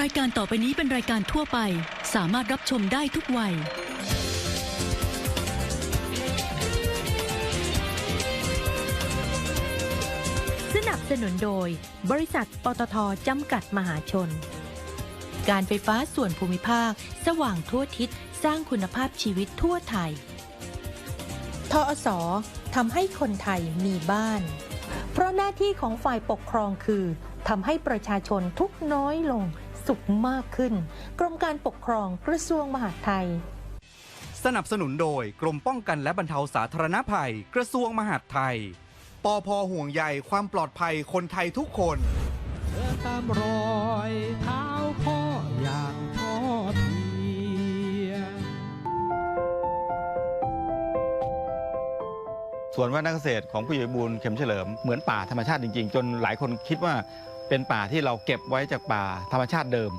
รายการต่อไปนี้เป็นรายการทั่วไป สามารถรับชมได้ทุกวัย สนับสนุนโดย บริษัทปตทจำกัดมหาชน การไฟฟ้าส่วนภูมิภาค สว่างทั่วทิศสร้างคุณภาพชีวิตทั่วไทย ทอสทำให้คนไทยมีบ้าน เพราะหน้าที่ของฝ่ายปกครองคือทำให้ประชาชนทุกข์น้อยลง สุขมากขึ้น กรมการปกครองกระทรวงมหาดไทย สนับสนุนโดยกรมป้องกันและบรรเทาสาธารณภัย กระทรวงมหาดไทย ปอพห่วงใยความปลอดภัยคนไทยทุกคนเดินตามรอยเท้าพ่ออย่างพ่อเพียงสวนว่านักเกษตรของผู้ใหญ่บูลเข็มเฉลิมเหมือนป่าธรรมชาติจริงๆ จนหลายคนคิดว่า เป็นป่าที่เราเก็บไว้จากป่าธรรมชาติเดิม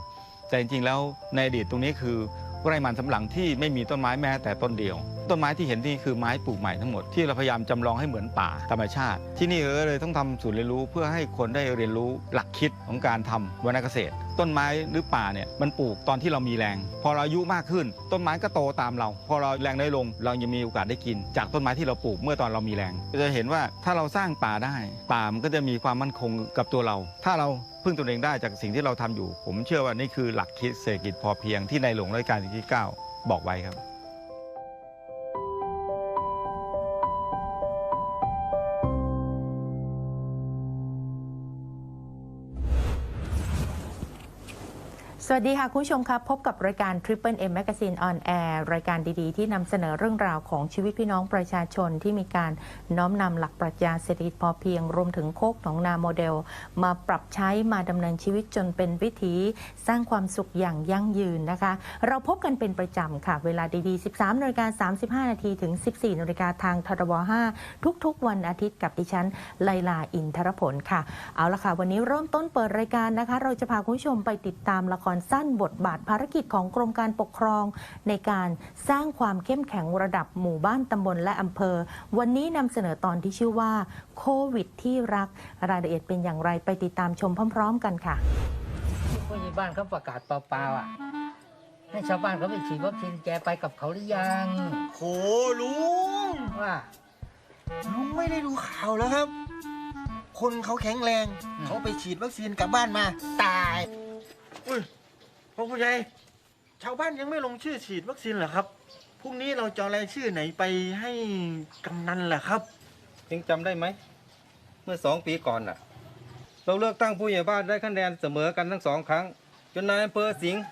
แต่จริงๆแล้วในอดีตตรงนี้คือไร่มันสำหลังที่ไม่มีต้นไม้แม้แต่ต้นเดียว ต้นไม้ที่เห็นที่คือไม้ปลูกใหม่ทั้งหมดที่เราพยายามจำลองให้เหมือนป่าธรรมชาติ ที่นี่ก็เลยต้องทำศูนย์เรียนรู้เพื่อให้คนได้เรียนรู้หลักคิดของการทำวรรณเกษตร ต้นไม้หรือป่าเนี่ยมันปลูกตอนที่เรามีแรง พอเราอายุมากขึ้น ต้นไม้ก็โตตามเรา พอเราแรงได้ลง เรายังมีโอกาสได้กิน จากต้นไม้ที่เราปลูกเมื่อตอนเรามีแรงจะเห็นว่าถ้าเราสร้างป่าได้ป่ามันก็จะมีความมั่นคงกับตัวเรา ถ้าเราพึ่งตนเองได้จากสิ่งที่เราทำอยู่ ผมเชื่อว่านี่คือหลักคิดเศรษฐกิจพอเพียงที่ในหลวงรัชกาลที่ 9 บอกไว้ครับ สวัสดีค่ะ คุณผู้ชมครับ พบกับรายการ Triple M Magazine on Air รายการดีๆ ที่นำเสนอเรื่องราวของชีวิตพี่น้องประชาชนที่มีการน้อมนำหลักปรัชญาเศรษฐกิจพอเพียง รวมถึงโคกหนองนาโมเดล มาปรับใช้มาดำเนินชีวิตจนเป็นวิถี สร้างความสุขอย่างยั่งยืนนะคะ เราพบกันเป็นประจำค่ะ เวลาดีๆ 13นาฬิกา35 นาทีถึง 14นาฬิกาทางทรบ5ทุกๆ วันอาทิตย์กับดิฉันไลลาอินทรผลค่ะ เอาละค่ะ วันนี้เริ่มต้นเปิดรายการนะคะ เราจะพาคุณผู้ชมไปติดตามละครสั้นบทบาทภารกิจของกรมการปกครอง ในการสร้างความเข้มแข็งระดับหมู่บ้านตำบลและอำเภอ วันนี้นำเสนอตอนที่ชื่อว่าโควิดที่รักรายละเอียดเป็นอย่างไรไปติดตามชมพร้อม ๆ กันค่ะผู้ใหญ่บ้านเขาประกาศเปล่าๆอะให้ชาวบ้านเขาไปฉีดวัคซีนแกไปกับเขาหรือยังโหลุงว่าลุงไม่ได้ดูข่าวแล้วครับ คนเขาแข็งแรง เขาไปฉีดวัคซีนกลับบ้านมา ตาย อุ้ยพ่อผู้ใหญ่ชาวบ้านยังไม่ลงชื่อฉีดวัคซีนเหรอครับพรุ่งนี้เราจะเอารายชื่อไหนไปให้กำนันล่ะครับยังจำได้ไหม เมื่อสองปีก่อนน่ะ เราเลือกตั้งผู้ใหญ่บ้านได้คะแนนเสมอกันทั้งสองครั้ง จนนายอำเภอสิงห์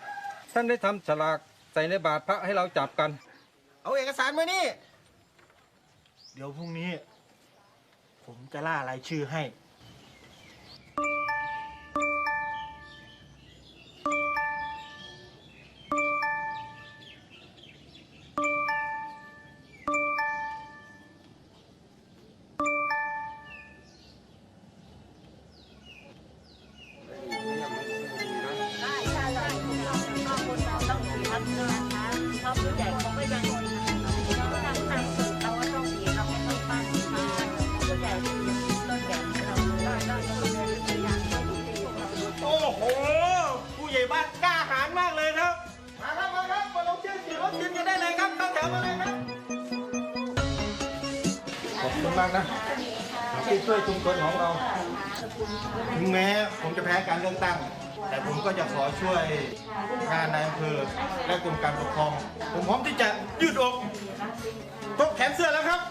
ท่านได้ทำฉลากใส่ในบาตรพระให้เราจับกัน เอาเอกสารมานี่ เดี๋ยวพรุ่งนี้ ผมจะล่ารายชื่อให้ มากนะที่ช่วยชุมชนของเรา ถึงแม้ผมจะแพ้การเลือกตั้ง แต่ผมก็จะขอช่วยงานในอำเภอและกรมการปกครอง ผมพร้อมที่จะยืดอกตกแขนเสื้อแล้วครับ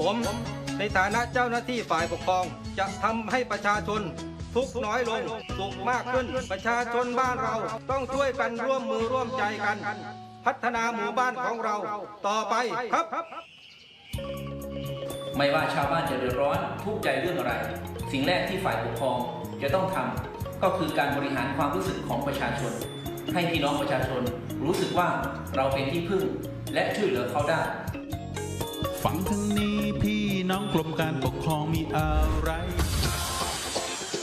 ผมในฐานะเจ้าหน้าที่ฝ่ายปกครองจะทำให้ประชาชนทุกข์น้อยลงสุขมากขึ้น ประชาชนบ้านเราต้องช่วยกันร่วมมือร่วมใจกัน พัฒนาหมู่บ้านของเราต่อไปครับ ไม่ว่าชาวบ้านจะเดือดร้อนทุกข์ใจเรื่องอะไร สิ่งแรกที่ฝ่ายปกครองจะต้องทำก็คือการบริหารความรู้สึกของประชาชน ให้พี่น้องประชาชนรู้สึกว่าเราเป็นที่พึ่ง และช่วยเหลือเขาได้ฟังทางนี้พี่น้องกรมการปกครองมีอะไร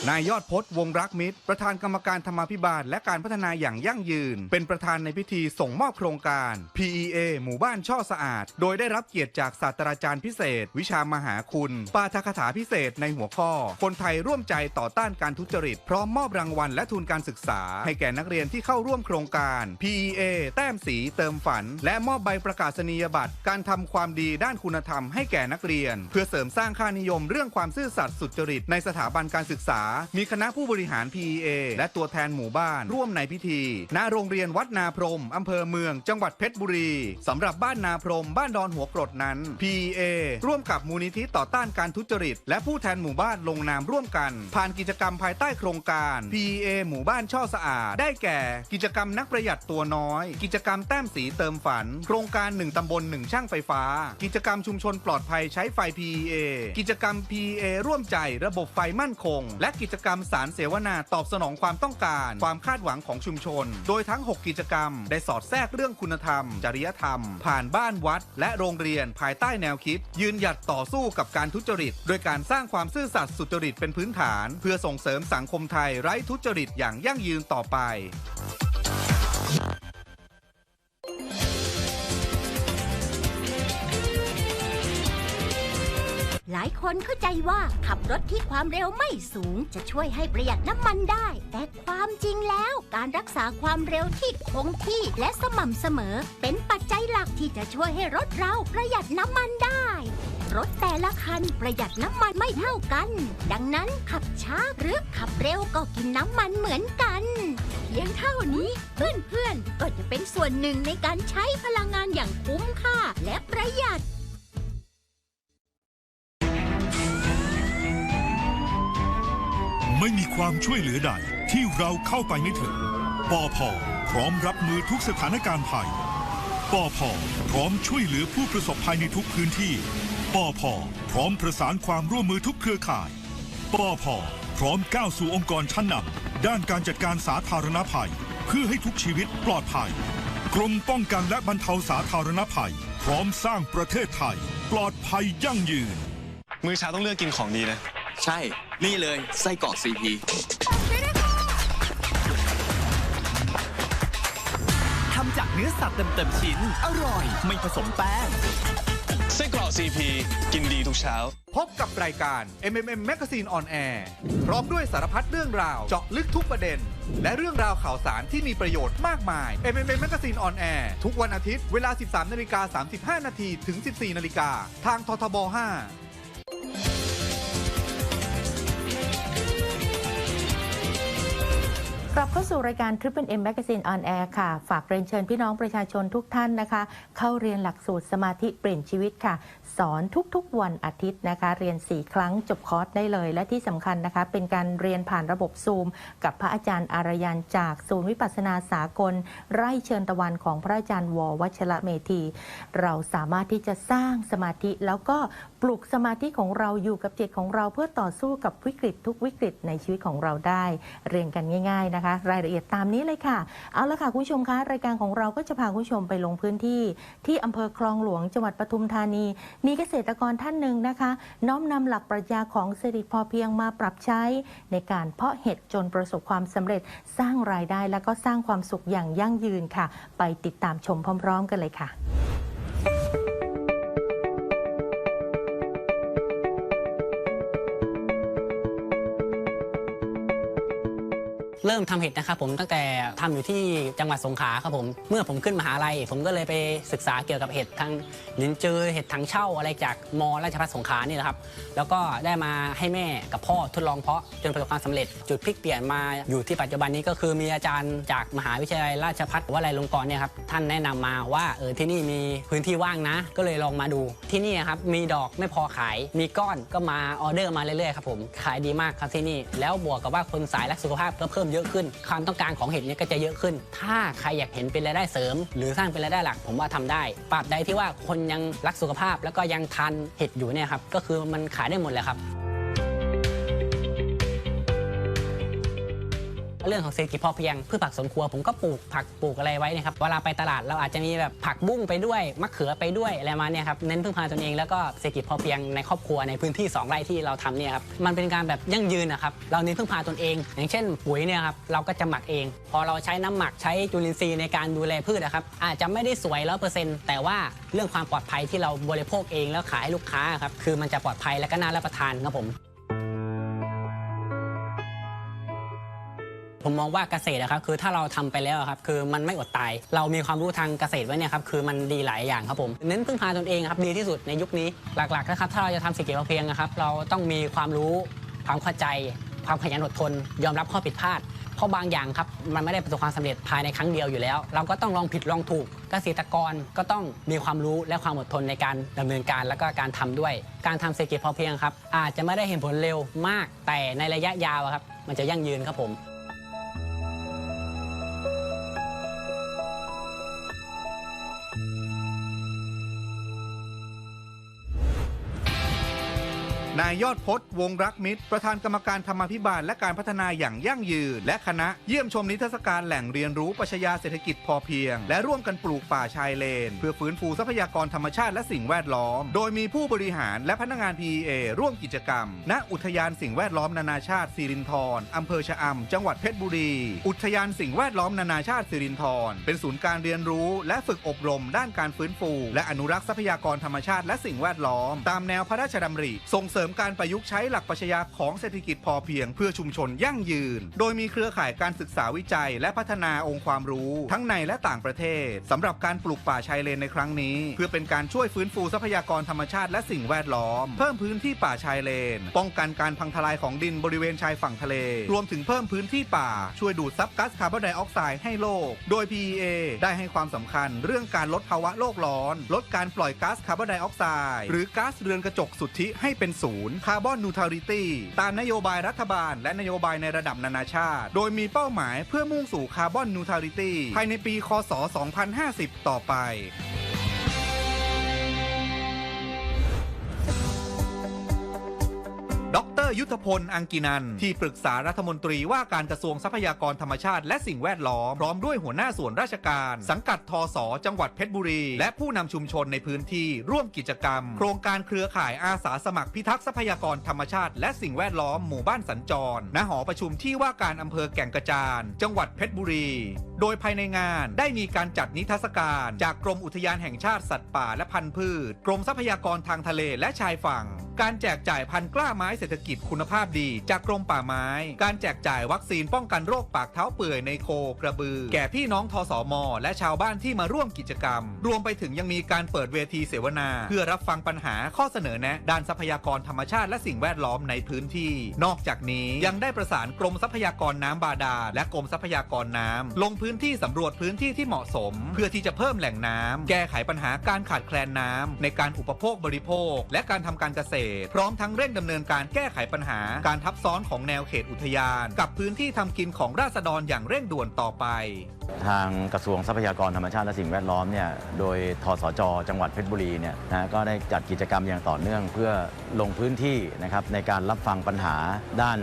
นายยอดพจน์วงรักมิตร ประธานกรรมการธรรมาภิบาลและการพัฒนาอย่างยั่งยืน เป็นประธานในพิธีส่งมอบโครงการ PEA หมู่บ้านช่อสะอาด โดยได้รับเกียรติจากศาสตราจารย์พิเศษ วิชามหาคุณ ปาฐกถาพิเศษในหัวข้อ คนไทยร่วมใจต่อต้านการทุจริต พร้อมมอบรางวัลและทุนการศึกษา ให้แก่นักเรียนที่เข้าร่วมโครงการ PEA แต้มสีเติมฝัน และมอบใบประกาศนียบัตร การทำความดีด้านคุณธรรมให้แก่นักเรียน เพื่อเสริมสร้างค่านิยมเรื่องความซื่อสัตย์สุจริตในสถาบันการศึกษามีคณะผู้บริหาร PEA และตัวแทนหมู่บ้าน ร่วมในพิธีณโรงเรียนวัดนาพรมอำเภอเมือง จังหวัดเพชรบุรีสำหรับบ้านนาพรม บ้านดอนหัวกรดนั้น PEA ร่วมกับมูลนิธิต่อต้านการทุจริต และผู้แทนหมู่บ้านลงนามร่วมกัน ผ่านกิจกรรมภายใต้โครงการ PEA หมู่บ้านช่อสะอาด ได้แก่ กิจกรรมนักประหยัดตัวน้อย กิจกรรมแต้มสีเติมฝัน โครงการ 1 ตำบล 1 ช่างไฟฟ้า กิจกรรมชุมชนปลอดภัยใช้ไฟ PEA กิจกรรม PEA ร่วมใจระบบไฟมั่นคง และกิิจกรรมสารเสวนาตอบสนองความต้องการ ความคาดหวังของชุมชน โดยทั้ง 6 กิจกรรม ได้สอดแทรกเรื่องคุณธรรม จริยธรรม ผ่านบ้านวัด และโรงเรียนภายใต้แนวคิด ยืนหยัดต่อสู้กับการทุจริต โดยการสร้างความซื่อสัตย์สุจริตเป็นพื้นฐาน เพื่อส่งเสริมสังคมไทยไร้ทุจริตอย่างยั่งยืนต่อไปายคนเข้าใจว่าขับรถที่ความเร็วไม่สูง จะช่วยให้ประหยัดน้ำมันได้ แต่ความจริงแล้วการรักษาความเร็วที่คงที่และสม่ำเสมอ เป็นปัจจัยหลักที่จะช่วยให้รถเราประหยัดน้ำมันได้ รถแต่ละคันประหยัดน้ำมันไม่เท่ากัน ดังนั้นขับช้าหรือขับเร็วก็กินน้ำมันเหมือนกันเพียงเท่านี้เพื่อนๆ ก็จะเป็นส่วนหนึ่งในการใช้พลังงานอย่างคุ้มค่าและประหยัด ไม่มีความช่วยเหลือใดที่เราเข้าไปไม่ถึงปอพพร้อมรับมือทุกสถานการณ์ภัยปอพพร้อมช่วยเหลือผู้ประสบภัยในทุกพื้นที่ปอพพร้อมประสานความร่วมมือทุกเครือข่ายปอพพร้อมก้าวสู่องค์กรชั้นนำด้านการจัดการสาธารณภัย เพื่อให้ทุกชีวิตปลอดภัย กรมป้องกันและบรรเทาสาธารณภัย พร้อมสร้างประเทศไทย ปลอดภัยยั่งยืน มื้อเช้าต้องเลือกกินของดีนะ ใช่ นี่เลยไส้กรอกซีพีทำจากเนื้อสัตว์เต็มๆชิ้น อร่อย ไม่ผสมแป้งไส้กรอกซีพีกินดีทุกเช้า พบกับรายการ MMM Magazine on Air พร้อมด้วยสารพัดเรื่องราวเจาะลึกทุกประเด็น และเรื่องราวข่าวสารที่มีประโยชน์มากมาย MMM Magazine on Air ทุกวันอาทิตย์เวลา 13นาฬิกา35นาทีถึง 14นาฬิกาทางททบ 5 กลับเข้าสู่รายการ Triple M Magazine on Air ค่ะ ฝากเรียนเชิญพี่น้องประชาชนทุกท่านนะคะ เข้าเรียนหลักสูตรสมาธิเปลี่ยนชีวิตค่ะ สอนทุกๆวันอาทิตย์นะคะ เรียน 4 ครั้งจบคอร์สได้เลย และที่สำคัญนะคะ เป็นการเรียนผ่านระบบซูม กับพระอาจารย์อารยันจากศูนย์วิปัสสนาสากล ไร่เชิญตะวันของพระอาจารย์ววัชระเมธี เราสามารถที่จะสร้างสมาธิแล้วก็ปลุกสมาธิของเราอยู่กับจิตของเราเพื่อต่อสู้กับวิกฤตทุกวิกฤตในชีวิตของเราได้ เรียนกันง่าย ๆนะคะรายละเอียดตามนี้เลยค่ะ เอาละค่ะคุณผู้ชมคะรายการของเราก็จะพาคุณผู้ชมไปลงพื้นที่ ที่อำเภอคลองหลวงจังหวัดปทุมธานี มีเกษตรกรท่านหนึ่งนะคะ น้อมนำหลักปรัชญาของเศรษฐกิจพอเพียงมาปรับใช้ ในการเพาะเห็ดจนประสบความสำเร็จสร้างรายได้และก็สร้างความสุขอย่างยั่งยืนค่ะ ไปติดตามชมพร้อม ๆ กันเลยค่ะ เริ่มทำเห็ดนะครับผมตั้งแต่ทำอยู่ที่จังหวัดสงขลาครับผมเมื่อผมขึ้นมหาลัย ผมก็เลยไปศึกษาเกี่ยวกับเห็ดทางลินจือเห็ดถังเช่าอะไรจากมราชภัฏสงขลานี่แหละครับแล้วก็ได้มาให้แม่กับพ่อทดลองเพาะจนประสบความสำเร็จ จุดพลิกเปลี่ยนมาอยู่ที่ปัจจุบันนี้ก็คือมีอาจารย์จากมหาวิทยาลัยราชภัฏวลัยลงกรณ์เนี่ยครับท่านแนะนำมาว่าเออที่นี่มีพื้นที่ว่างนะ ก็เลยลองมาดูที่นี่ครับมีดอกไม่พอขาย มีก้อนก็มาออเดอร์มาเรื่อยๆครับผมขายดีมากครับที่นี่แล้วบวกกับว่าคนสายรักสุขภาพก็เพิ่มเยอะขึ้น ความต้องการของเห็ดเนี่ยก็จะเยอะขึ้น ถ้าใครอยากเห็นเป็นรายได้เสริม หรือสร้างเป็นรายได้หลัก ผมว่าทำได้ปราบใดที่ว่าคนยังรักสุขภาพ แล้วก็ยังทานเห็ดอยู่เนี่ยครับก็คือมันขายได้หมดเลยครับ เรื่องของเศรษฐกิจพอเพียงพืชผักสวนครัวผมก็ปลูกผักปลูกอะไรไว้นะครับเวลาไปตลาดเราอาจจะมีแบบผักบุ้งไปด้วยมะเขือไปด้วยอะไรมาเนี้ยครับเน้นพึ่งพาตนเองแล้วก็เศรษฐกิจพอเพียงในครอบครัวในพื้นที่สองไร่ที่เราทำเนี่ยครับมันเป็นการแบบยั่งยืนนะครับเราเน้นพึ่งพาตนเอง อย่างเช่นปุ๋ยเนี่ยครับเราก็จะหมักเอง พอเราใช้น้ำหมักใช้จุลินทรีย์ในการดูแลพืชนะครับอาจจะไม่ได้สวยร้อเปอร์เซ็นต์แต่ว่าเรื่องความปลอดภัยที่เราบริโภคเองแล้วขายให้ลูกค้าครับคือมันจะปลอดภัยและก็น่ารับประทานครับผม ผมมองว่าเกษตรอะครับคือถ้าเราทำไปแล้วครับคือมันไม่อดตาย เรามีความรู้ทางเกษตรไว้เนี่ยครับคือมันดีหลายอย่างครับผมเน้นพึ่งพาตนเองครับดีที่สุดในยุคนี้หลักๆนะครับถ้าเราจะทำเศรษฐกิจพอเพียงนะครับเราต้องมีความรู้ความเข้าใจ ความขยันอดทน ยอมรับข้อผิดพลาดเพราะบางอย่างครับมันไม่ได้ประสบความสำเร็จภายในครั้งเดียวอยู่แล้ว เราก็ต้องลองผิดลองถูกเกษตรกรก็ต้องมีความรู้และความอดทนในการดำเนินการแล้วก็การทำด้วย การทำเศรษฐกิจพอเพียงครับอาจจะไม่ได้เห็นผลเร็วมากแต่ในระยะยาวครับ มันจะยั่งยืนครับผม นายยอดพจน์วงรักมิตร ประธานกรรมการธรรมาภิบาลและการพัฒนาอย่างยั่งยืน และคณะเยี่ยมชมนิทรรศการแหล่งเรียนรู้ปัชญาเศรษฐกิจพอเพียง และร่วมกันปลูกป่าชายเลน เพื่อฟื้นฟูทรัพยากรธรรมชาติและสิ่งแวดล้อม โดยมีผู้บริหารและพนักงาน PEA ร่วมกิจกรรม ณ อุทยานสิ่งแวดล้อมนานาชาติสิรินธรอำเภอชะอำจังหวัดเพชรบุรี อุทยานสิ่งแวดล้อมนานาชาติสิรินธรเป็นศูนย์การเรียนรู้ และฝึกอบรม ด้านการฟื้นฟู และอนุรักษ์ทรัพยากรธรรมชาติและสิ่งแวดล้อม ตามแนวพระราชดำริส่งเสริมริมการประยุกต์ใช้หลักปรัชญาของเศรษฐกิจพอเพียงเพื่อชุมชนยั่งยืน โดยมีเครือข่ายการศึกษาวิจัย และพัฒนาองค์ความรู้ ทั้งในและต่างประเทศสำหรับการปลูกป่าชายเลนในครั้งนี้ เพื่อเป็นการช่วยฟื้นฟูทรัพยากรธรรมชาติและสิ่งแวดล้อม เพิ่มพื้นที่ป่าชายเลน ป้องกันการพังทลายของดินบริเวณชายฝั่งทะเล รวมถึงเพิ่มพื้นที่ป่า ช่วยดูดซับก๊าซคาร์บอนไดออกไซด์ให้โลก โดย PEA ได้ให้ความสำคัญเรื่องการลดภาวะโลกร้อน ลดการปล่อยก๊าซคาร์บอนไดออกไซด์หรือก๊าซเรือนกระจกสุทธิให้เป็นศูนย์คาร์บอนนูทริตี้ตามนโยบายรัฐบาล และนโยบายในระดับนานาชาติ โดยมีเป้าหมายเพื่อมุ่งสู่คาร์บอนนูทริตี้ภายในปี คศ 2050 ต่อไป ยุทธพล อังกินัน ที่ปรึกษารัฐมนตรีว่าการกระทรวงทรัพยากรธรรมชาติ และสิ่งแวดล้อม พร้อมด้วยหัวหน้าส่วนราชการ สังกัดทศจังหวัดเพชรบุรี และผู้นำชุมชนในพื้นที่ร่วมกิจกรรม โครงการเครือข่ายอาสาสมัครพิทักษ์ทรัพยากรธรรมชาติ และสิ่งแวดล้อมหมู่บ้านสัญจร ณ หอประชุมที่ว่าการอำเภอแก่งกระจาน จังหวัดเพชรบุรี โดยภายในงานได้มีการจัดนิทรรศการ จากกรมอุทยานแห่งชาติสัตว์ป่าและพันธุ์พืช กรมทรัพยากรทางทะเลและชายฝั่ง การแจกจ่ายพันธุ์กล้าไม้เศรษฐกิจคุณภาพดีจากกรมป่าไม้ การแจกจ่ายวัคซีนป้องกันโรคปากเท้าเปื่อยในโคกระบือ แก่พี่น้องทสม และชาวบ้านที่มาร่วมกิจกรรม รวมไปถึงยังมีการเปิดเวทีเสวนา เพื่อรับฟังปัญหาข้อเสนอแนะด้านทรัพยากรธรรมชาติและสิ่งแวดล้อมในพื้นที่ นอกจากนี้ยังได้ประสานกรมทรัพยากรน้ำบาดาลและกรมทรัพยากรน้ำลงพื้นที่สำรวจพื้นที่ที่เหมาะสม เพื่อที่จะเพิ่มแหล่งน้ำแก้ไขปัญหาการขาดแคลนน้ำในการอุปโภคบริโภค และการทำการเกษตร พร้อมทั้งเร่งดำเนินการแก้ไขปัญหาการทับซ้อนของแนวเขตอุทยาน กับพื้นที่ทำกินของราษฎรอย่างเร่งด่วนต่อไป ทางกระทรวงทรัพยากรธรรมชาติและสิ่งแวดล้อมเนี่ยโดยทสจ จังหวัดเพชรบุรีเนี่ยนะก็ได้จัดกิจกรรมอย่างต่อเนื่อง เพื่อลงพื้นที่นะครับในการรับฟังปัญหาด้าน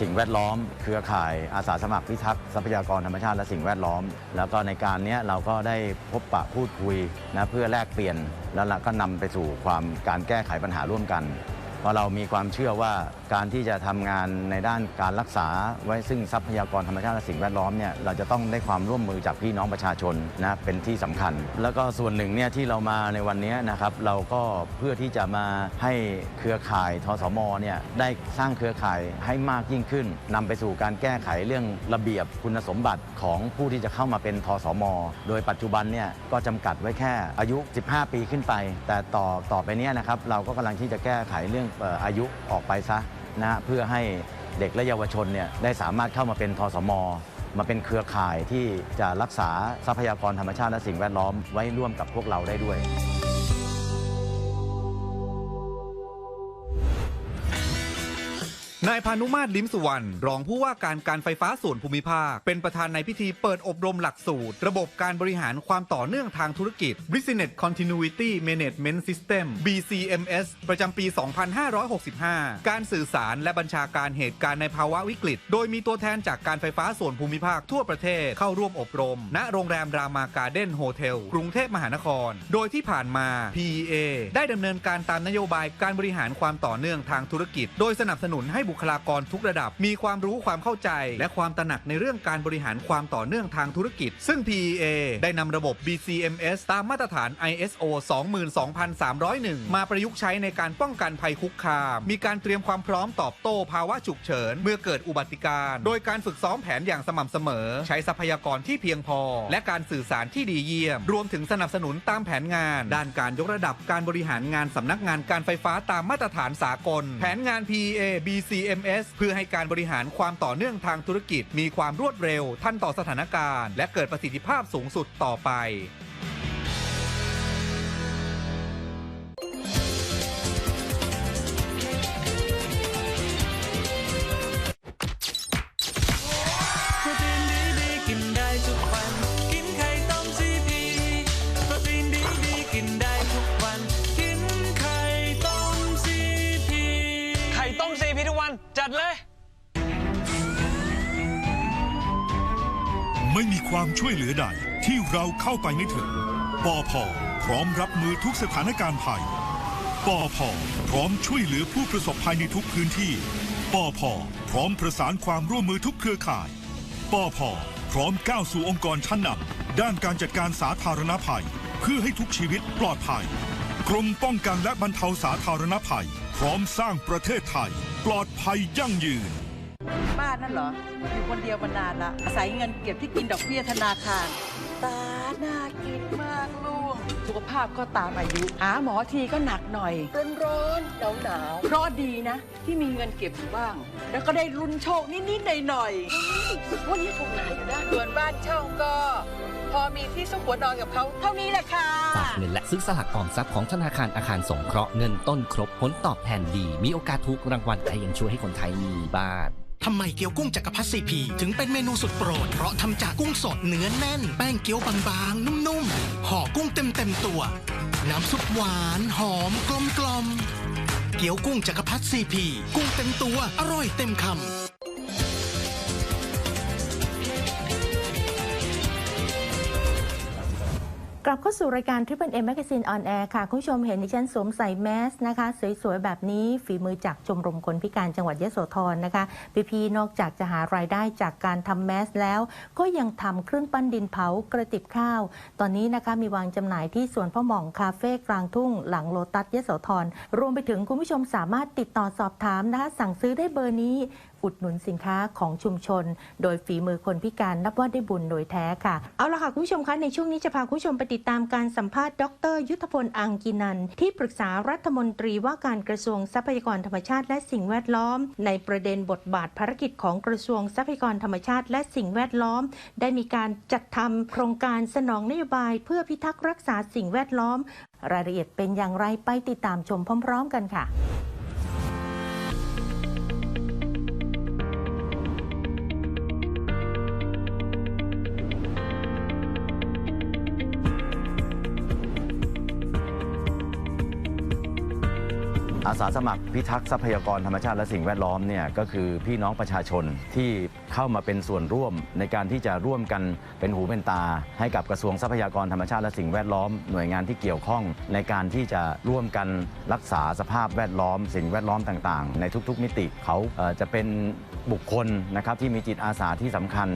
สิ่งแวดล้อม เครือข่ายอาสาสมัครพิทักษ์ทรัพยากรธรรมชาติและสิ่งแวดล้อม แล้วก็ในการเนี้ยเราก็ได้พบปะพูดคุยนะเพื่อแลกเปลี่ยนแล้วเราก็นำไปสู่ความการแก้ไขปัญหาร่วมกัน เพราะเรามีความเชื่อว่าการที่จะทำงานในด้านการรักษาไว้ซึ่งทรัพยากรธรรมชาติและสิ่งแวดล้อมเนี่ยเราจะต้องได้ความร่วมมือจากพี่น้องประชาชนนะเป็นที่สำคัญ แล้วก็ส่วนหนึ่งเนี่ยที่เรามาในวันนี้นะครับเราก็เพื่อที่จะมาให้เครือข่ายทสมเนี่ยได้สร้างเครือข่ายให้มากยิ่งขึ้นนำไปสู่การแก้ไขเรื่องระเบียบคุณสมบัติของผู้ที่จะเข้ามาเป็นทสม โดยปัจจุบันเนี่ยก็จำกัดไว้แค่อายุ 15 ปีขึ้นไป แต่ต่อต่อไปเนี้นะครับเราก็กำลังที่จะแก้ไขเรื่องอายุออกไปซะนะฮะเพื่อให้เด็กและเยาวชนเนี่ยได้สามารถเข้ามาเป็นทสม มาเป็นเครือข่ายที่จะรักษาทรัพยากรธรรมชาติและสิ่งแวดล้อมไว้ร่วมกับพวกเราได้ด้วย นายพานุมาตรลิ้มสุวรรณรองผู้ว่าการการไฟฟ้าส่วนภูมิภาค เป็นประธานในพิธีเปิดอบรมหลักสูตร ระบบการบริหารความต่อเนื่องทางธุรกิจ Business Continuity Management System BCMS ประจำปี 2565 การสื่อสารและบัญชาการเหตุการณ์ในภาวะวิกฤต โดยมีตัวแทนจากการไฟฟ้าส่วนภูมิภาคทั่วประเทศเข้าร่วมอบรม ณโรงแรมรามาการ์เด้นโฮเทลกรุงเทพมหานคร โดยที่ผ่านมา PEA ได้ดำเนินการตามนโยบายการบริหารความต่อเนื่องทางธุรกิจ โดยสนับสนุนให้บุคลากรทุกระดับ มีความรู้ความเข้าใจ และความตระหนักในเรื่องการบริหารความต่อเนื่องทางธุรกิจ ซึ่ง PEA ได้นำระบบ BCMS ตามมาตรฐาน ISO 22301 มาประยุกต์ใช้ในการป้องกันภัยคุกคาม มีการเตรียมความพร้อมตอบโต้ภาวะฉุกเฉิน เมื่อเกิดอุบัติการโดยการฝึกซ้อมแผนอย่างสม่ำเสมอ ใช้ทรัพยากรที่เพียงพอ และการสื่อสารที่ดีเยี่ยม รวมถึงสนับสนุนตามแผนงาน ด้านการยกระดับการบริหารงานสำนักงานการไฟฟ้าตามมาตรฐานสากล แผนงาน PEA BC BMS เพื่อให้การบริหารความต่อเนื่องทางธุรกิจ มีความรวดเร็ว ทันต่อสถานการณ์ และเกิดประสิทธิภาพสูงสุดต่อไป ความช่วยเหลือใดที่เราเข้าไปไม่ถึงปอพพร้อมรับมือทุกสถานการณ์ภัยปอพพร้อมช่วยเหลือผู้ประสบภัยในทุกพื้นที่ปอพพร้อมประสานความร่วมมือทุกเครือข่ายปอพพร้อมก้าวสู่องค์กรชั้นนำด้านการจัดการสาธารณภัย เพื่อให้ทุกชีวิตปลอดภัยกรมป้องกันและบรรเทาสาธารณภัย พร้อมสร้างประเทศไทย ปลอดภัยยั่งยืน ป้านั่นเหรอ อยู่คนเดียวมานานละอาศัยเงินเก็บที่กินดอกเบี้ยธนาคาร ตาน่ากินมากลูก สุขภาพก็ตามอายุ หาหมอทีก็หนักหน่อย ร้อนร้อนหนาวหนาวๆเพราะดีนะ ที่มีเงินเก็บอยู่บ้าง แล้วก็ได้ลุ้นโชคนิดๆหน่อยๆวันนี้ถูกหลายอยู่นะส่วนบ้านเช่าก็ พอมีที่ซุกหัวนอนกับเขาเท่านี้แหละค่ะฝากเงินและซื้อสลากออมทรัพย์ของธนาคารอาคารสงเคราะห์เงินต้นครบผลตอบแทนดี มีโอกาสถูกรางวัลแต่ยังช่วยให้คนไทยมีบ้าน ทำไมเกี๊ยวกุ้งจักรพรรดิซีพีถึงเป็นเมนูสุดโปรด เพราะทำจากกุ้งสดเนื้อแน่น แป้งเกี๊ยวบางๆ นุ่มๆห่อกุ้งเต็มๆตัว น้ำซุปหวานหอมกลมๆเกี๊ยวกุ้งจักรพรรดิซีพีกุ้งเต็มตัวอร่อยเต็มคำ กลับเข้าสู่รายการ Triple M Magazine on Air ค่ะ คุณผู้ชมเห็นดิฉันสวมใส่แมสนะคะ สวย ๆ แบบนี้ฝีมือจากชมรมคนพิการจังหวัดยะโสธรนะคะ พี่ๆนอกจากจะหารายได้จากการทำแมสแล้ว ก็ยังทำเครื่องปั้นดินเผากระติบข้าว ตอนนี้นะคะมีวางจำหน่ายที่สวนพ่อหม่องคาเฟ่กลางทุ่ง หลังโลตัสยะโสธรรวมไปถึงคุณผู้ชมสามารถติดต่อสอบถามนะคะสั่งซื้อได้เบอร์นี้ อุดหนุนสินค้าของชุมชน โดยฝีมือคนพิการนับว่าได้บุญโดยแท้ค่ะ เอาละค่ะคุณผู้ชมคะในช่วงนี้จะพาคุณผู้ชมไปติดตามการสัมภาษณ์ ดร ยุทธพลอังกินัน ที่ปรึกษารัฐมนตรีว่าการกระทรวงทรัพยากรธรรมชาติและสิ่งแวดล้อม ในประเด็นบทบาทภารกิจของกระทรวงทรัพยากรธรรมชาติ และสิ่งแวดล้อม ได้มีการจัดทำโครงการสนองนโยบาย เพื่อพิทักษ์รักษาสิ่งแวดล้อม รายละเอียดเป็นอย่างไรไปติดตามชมพร้อม ๆ กันค่ะาสาสมัครพิทักษ์ทรัพยากรธรรมชาติและสิ่งแวดล้อมเนี่ยก็คือพี่น้องประชาชนที่เข้ามาเป็นส่วนร่วมในการที่จะร่วมกันเป็นหูเป็นตา ให้กับกระทรวงทรัพยากรธรรมชาติและสิ่งแวดล้อม หน่วยงานที่เกี่ยวข้องในการที่จะร่วมกันรักษาสภาพแวดล้อม สิ่งแวดล้อมต่างๆ ในทุกๆ มิติเขาจะเป็นบุคคลนะครับที่มีจิตอาสาที่สำคัญ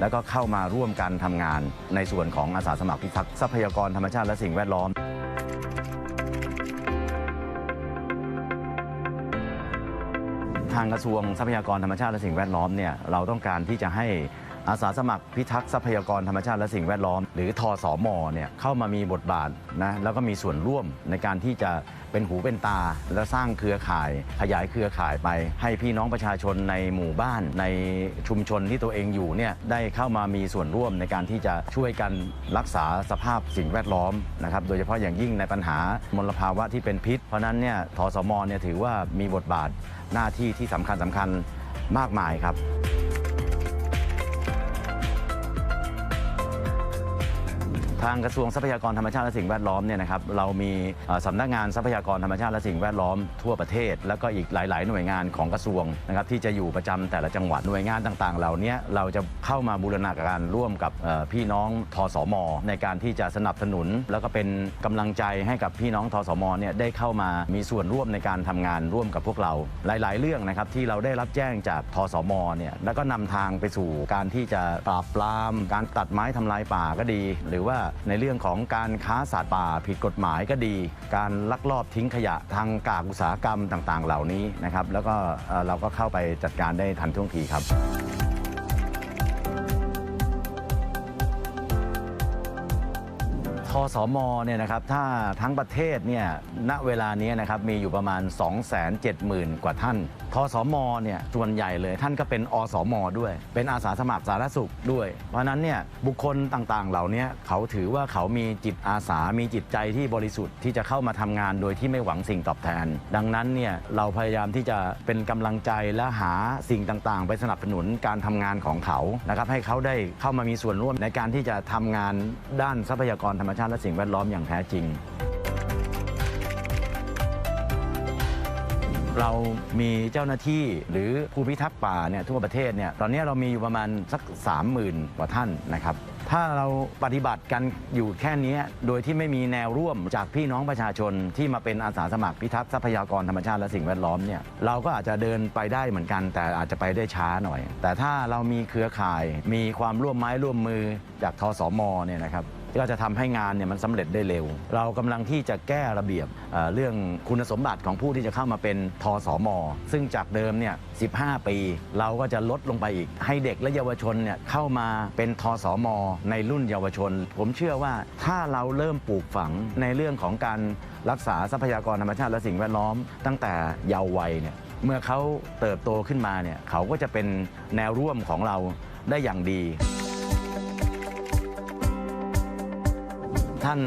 แล้วก็เข้ามาร่วมกันทำงานในส่วนของอาสาสมัครพิทักษ์ทรัพยากรธรรมชาติและสิ่งแวดล้อม ทางกระทรวงทรัพยากรธรรมชาติและสิ่งแวดล้อมเนี่ยเราต้องการที่จะให้อาสาสมัครพิทักษ์ทรัพยากรธรรมชาติและสิ่งแวดล้อม หรือทอสอมเนี่ยเข้ามามีบทบาทนะแล้วก็มีส่วนร่วมในการที่จะ เป็นหูเป็นตา และสร้างเครือข่ายขยายเครือข่ายไป ให้พี่น้องประชาชนในหมู่บ้านในชุมชนที่ตัวเองอยู่เนี่ยได้เข้ามามีส่วนร่วมในการที่จะช่วยกันรักษาสภาพสิ่งแวดล้อมนะครับโดยเฉพาะอย่างยิ่งในปัญหามลภาวะที่เป็นพิษ เพราะนั้นเนี่ยทสมเนี่ยถือว่ามีบทบาทหน้าที่ที่สำคัญสำคัญมากมายครับ ทางกระทรวงทรัพยากรธรรมชาติและสิ่งแวดล้อมเนี่ยนะครับเรามีเอ่อสำนักงานทรัพยากรธรรมชาติและสิ่งแวดล้อมทั่วประเทศ แล้วก็อีกหลาย ๆ หน่วยงานของกระทรวงนะครับที่จะอยู่ประจำแต่ละจังหวัดหน่วยงานต่าง ๆ เหล่านี้เราจะเข้ามาบูรณาการร่วมกับพี่น้องทสม ในการที่จะสนับสนุน แล้วก็เป็นกำลังใจให้กับพี่น้องทสมเนี่ยได้เข้ามามีส่วนร่วมในการทำงานร่วมกับพวกเราหลาย ๆ เรื่องนะครับที่เราได้รับแจ้งจากทสมเนี่ยแล้วก็นำทางไปสู่การที่จะปราบปราม การตัดไม้ทำลายป่าก็ดี หรือว่าในเรื่องของการค้าสัตว์ป่าผิดกฎหมายก็ดี การลักลอบทิ้งขยะทางกากอุตสาหกรรมต่างๆ เหล่านี้นะครับแล้วก็เอ่อเราก็เข้าไปจัดการได้ทันท่วงทีครับ ทสมอเนี่ยนะครับถ้าทั้งประเทศเนี่ยณเวลานี้นะครับมีอยู่ประมาณ 270,000 กว่าท่านทสมอเนี่ยส่วนใหญ่เลยท่านก็เป็นอสมอด้วย เป็นอาสาสมัครสาธารณสุขด้วย เพราะฉะนั้นเนี่ยบุคคลต่างๆ เหล่านี้เขาถือว่าเขามีจิตอาสามีจิตใจที่บริสุทธิ์ที่จะเข้ามาทำงานโดยที่ไม่หวังสิ่งตอบแทน ดังนั้นเนี่ยเราพยายามที่จะเป็นกำลังใจและหาสิ่งต่างๆ ไปสนับสนุนการทำงานของเขานะครับให้เขาได้เข้ามามีส่วนร่วมในการที่จะทำงานด้านทรัพยากรธรรมชาติและสิ่งแวดล้อมอย่างแท้จริง เรามีเจ้าหน้าที่หรือผู้พิทักษ์ป่าเนี่ยทั่วประเทศเนี่ยตอนนี้เรามีอยู่ประมาณสัก 30,000 กว่าท่านนะครับถ้าเราปฏิบัติกันอยู่แค่นี้โดยที่ไม่มีแนวร่วมจากพี่น้องประชาชนที่มาเป็นอาสาสมัครพิทักษ์ทรัพยากรธรรมชาติและสิ่งแวดล้อมเนี่ยเราก็อาจจะเดินไปได้เหมือนกัน แต่อาจจะไปได้ช้าหน่อย แต่ถ้าเรามีเครือข่ายมีความร่วมไม้ร่วมมือจากทสมเนี่ยนะครับ ก็จะทำให้งานเนี่ยมันสำเร็จได้เร็ว เรากำลังที่จะแก้ระเบียบเอ่อเรื่องคุณสมบัติของผู้ที่จะเข้ามาเป็นทสม ซึ่งจากเดิมเนี่ย15 ปี เราก็จะลดลงไปอีก ให้เด็กและเยาวชนเนี่ยเข้ามาเป็นทสม ในรุ่นเยาวชน ผมเชื่อว่าถ้าเราเริ่มปลูกฝังในเรื่องของการรักษาทรัพยากรธรรมชาติและสิ่งแวดล้อม ตั้งแต่เยาว์วัยเนี่ยเมื่อเขาเติบโตขึ้นมาเนี่ยเขาก็จะเป็นแนวร่วมของเราได้อย่างดี ท่าน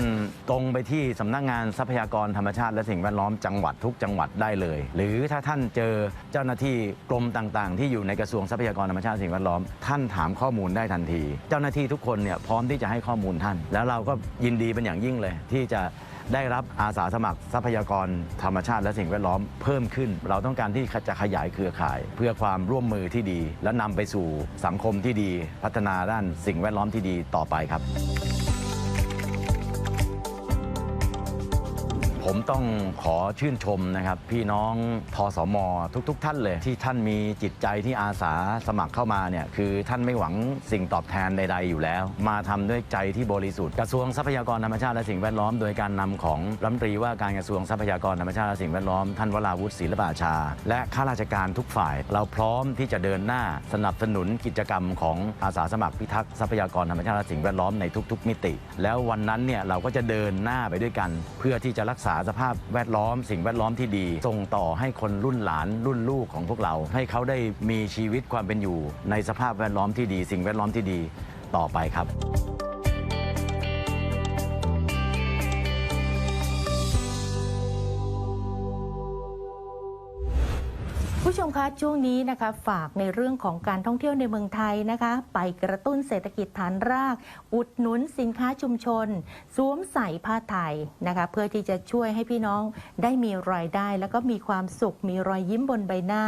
ตรงไปที่สำนักงานทรัพยากรธรรมชาติและสิ่งแวดล้อมจังหวัดทุกจังหวัดได้เลย หรือถ้าท่านเจอเจ้าหน้าที่กรมต่างๆ ที่อยู่ในกระทรวงทรัพยากรธรรมชาติและสิ่งแวดล้อม ท่านถามข้อมูลได้ทันที เจ้าหน้าที่ทุกคนเนี่ยพร้อมที่จะให้ข้อมูลท่าน แล้วเราก็ยินดีเป็นอย่างยิ่งเลย ที่จะได้รับอาสาสมัครทรัพยากรธรรมชาติและสิ่งแวดล้อมเพิ่มขึ้น เราต้องการที่จะขยายเครือข่าย เพื่อความร่วมมือที่ดี และนำไปสู่สังคมที่ดี พัฒนาด้านสิ่งแวดล้อมที่ดีต่อไปครับ ผมต้องขอชื่นชมนะครับ พี่น้องทสมทุกๆท่านเลย ที่ท่านมีจิตใจที่อาสาสมัครเข้ามาเนี่ยคือท่านไม่หวังสิ่งตอบแทนใด ๆ อยู่แล้ว มาทำด้วยใจที่บริสุทธิ์กระทรวงทรัพยากรธรรมชาติและสิ่งแวดล้อม โดยการนำของรัฐมนตรีว่าการกระทรวงทรัพยากรธรรมชาติและสิ่งแวดล้อมท่านวราวุฒิศิลปอาชา และข้าราชการทุกฝ่าย เราพร้อมที่จะเดินหน้าสนับสนุนกิจกรรมของอาสาสมัครพิทักษ์ทรัพยากรธรรมชาติและสิ่งแวดล้อมในทุก ๆ มิติ แล้ววันนั้นเนี่ยเราก็จะเดินหน้าไปด้วยกัน เพื่อที่จะรักษาสภาพแวดล้อม สิ่งแวดล้อมที่ดี ส่งต่อให้คนรุ่นหลานรุ่นลูกของพวกเรา ให้เขาได้มีชีวิตความเป็นอยู่ ในสภาพแวดล้อมที่ดี สิ่งแวดล้อมที่ดีต่อไปครับ ผู้ชมคะช่วงนี้นะคะฝากในเรื่องของการท่องเที่ยวในเมืองไทยนะคะ ไปกระตุ้นเศรษฐกิจฐานราก อุดหนุนสินค้าชุมชนสวมใส่ผ้าไทยนะคะ เพื่อที่จะช่วยให้พี่น้องได้มีรายได้ แล้วก็มีความสุขมีรอยยิ้มบนใบหน้า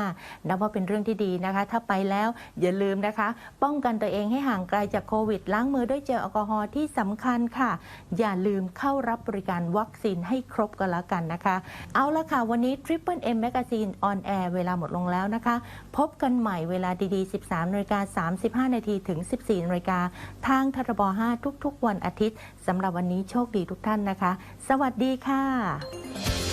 นับว่าเป็นเรื่องที่ดีนะคะ ถ้าไปแล้วอย่าลืมนะคะ ป้องกันตัวเองให้ห่างไกลจากโควิด ล้างมือด้วยเจลแอลกอฮอล์ที่สำคัญค่ะ อย่าลืมเข้ารับบริการวัคซีนให้ครบกันแล้วกันนะคะ เอาละค่ะวันนี้ Triple M Magazine on Air เวลาหมดดลงแล้วนะคะ พบกันใหม่เวลาดีๆ 13นาฬิกา35 นาทีถึง 14นาฬิกาทางทรบ5ทุกๆ วันอาทิตย์สำหรับวันนี้โชคดีทุกท่านนะคะ สวัสดีค่ะ